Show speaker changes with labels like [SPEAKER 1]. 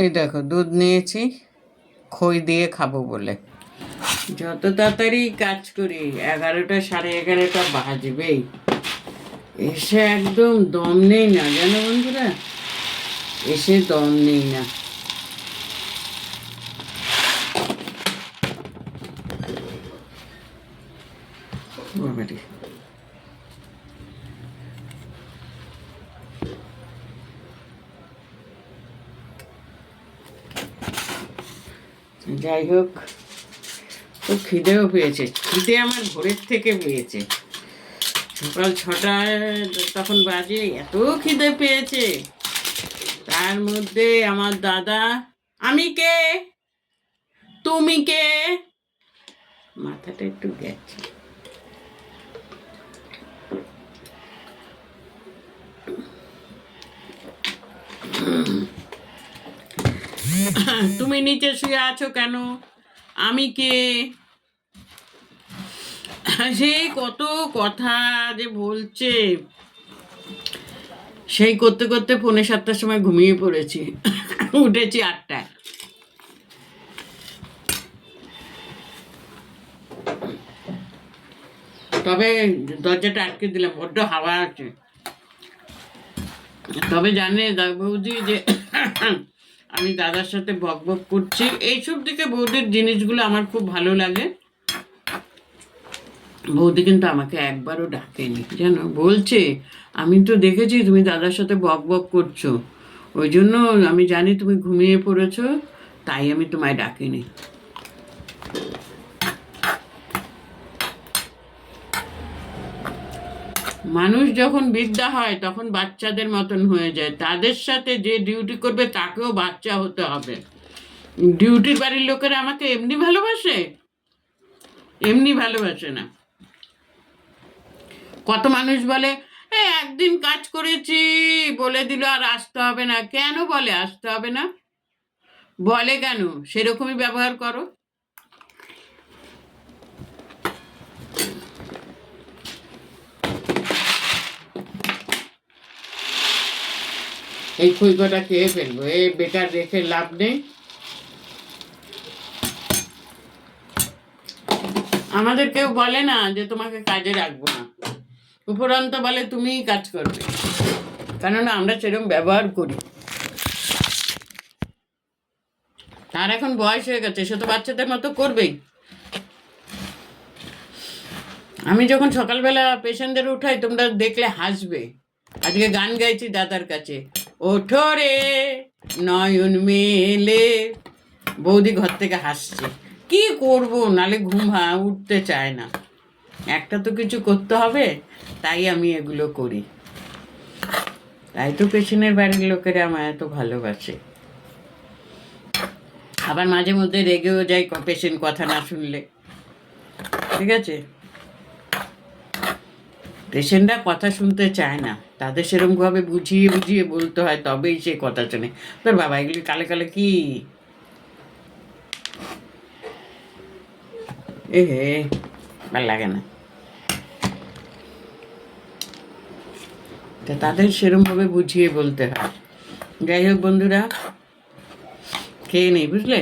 [SPEAKER 1] এই দেখো, দুধ নিয়েছি, খই দিয়ে খাব বলে। যত তাড়াতাড়ি কাজ করি, এগারোটা সাড়ে এগারোটা বাজবেই। এসে একদম দম নেই না, জানো বন্ধুরা? এসে দম নেই না। যাই হোক, খুব খিদেও পেয়েছে। খিদে আমার ভোরের থেকে পেয়েছে। সকাল ছটায় তখন বাজে, এত খিদে পেয়েছে। তার মধ্যে আমার দাদা, আমি কে? তুমি কে? মাথাটা একটু গেছে। তুমি নিচে শুয়ে আছো কেন? আমি কে? সেই কত কথা যে বলছে। সেই করতে করতে পৌনে সাতটার সময় ঘুমিয়ে পড়েছি। উঠেছি আটটায়। তবে দরজাটা আটকে দিলাম, বড্ড হাওয়া আছে। তবে জানে দা- বৌদি যে আমি দাদার সাথে বক বক করছি। এইসব দিকে বৌদির জিনিসগুলো আমার খুব ভালো লাগে। বৌদি কিন্তু আমাকে একবারও ডাকেনি যেন বলছে, আমি তো দেখেছি তুমি দাদার সাথে বক বক করছ। ওই জন্য আমি জানি তুমি ঘুমিয়ে পড়েছো, তাই আমি তোমায় ডাকিনি। মানুষ যখন বিদ্যা হয়, তখন বাচ্চাদের মতন হয়ে যায়। তাদের সাথে যে ডিউটি করবে, তাকেও বাচ্চা হতে হবে। ডিউটির বাড়ির লোকেরা আমাকে এমনি ভালোবাসে? এমনি ভালোবাসে না। কত মানুষ বলে এই একদিন কাজ করেছি। বলে দিল, আর আসতে হবে না। কেন বলে, আসতে হবে না? বলে কেন? সেরকমই ব্যবহার করো। এই খুইকটা খেয়ে ফেলব। এ বেকার রেখে লাভ নেই। আমাদের কেউ বলে না যে তোমাকে কাজে রাখব না। উপরন্ত বলে তুমিই কাজ করবে। কেননা আমরা সেরকম ব্যবহার করি। তার এখন বয়স হয়ে গেছে, সে তো বাচ্চাদের মতো করবেই। আমি যখন সকালবেলা পেশেন্টদের উঠাই, তোমরা দেখলে হাসবে। আজকে গান গাইছি দাদার কাছে। ওঠো রে নয়ন মেলে। বৌদি ঘর থেকে হাসছে। কি করব? নালে ঘুম উঠতে চায় না। একটা তো কিছু করতে হবে, তাই আমি এগুলো করি। তাই তো পেশেন্টের বাড়ির লোকেরা আমায় এত ভালোবাসে। আবার মাঝে মধ্যে রেগেও যায় পেশেন্ট কথা না শুনলে। ঠিক আছে? পেশেন্টরা কথা শুনতে চায় না। তাদের সেরকমভাবে বুঝিয়ে বুঝিয়ে বলতে হয়, তবেই সে কথা শোনে। তোর বাবা এগুলি কালে কালে কি? এ হে ভালো লাগে না। তা তাদের সেরকমভাবে বুঝিয়ে বলতে হয়। যাই হোক বন্ধুরা, খেয়ে নেই, বুঝলে?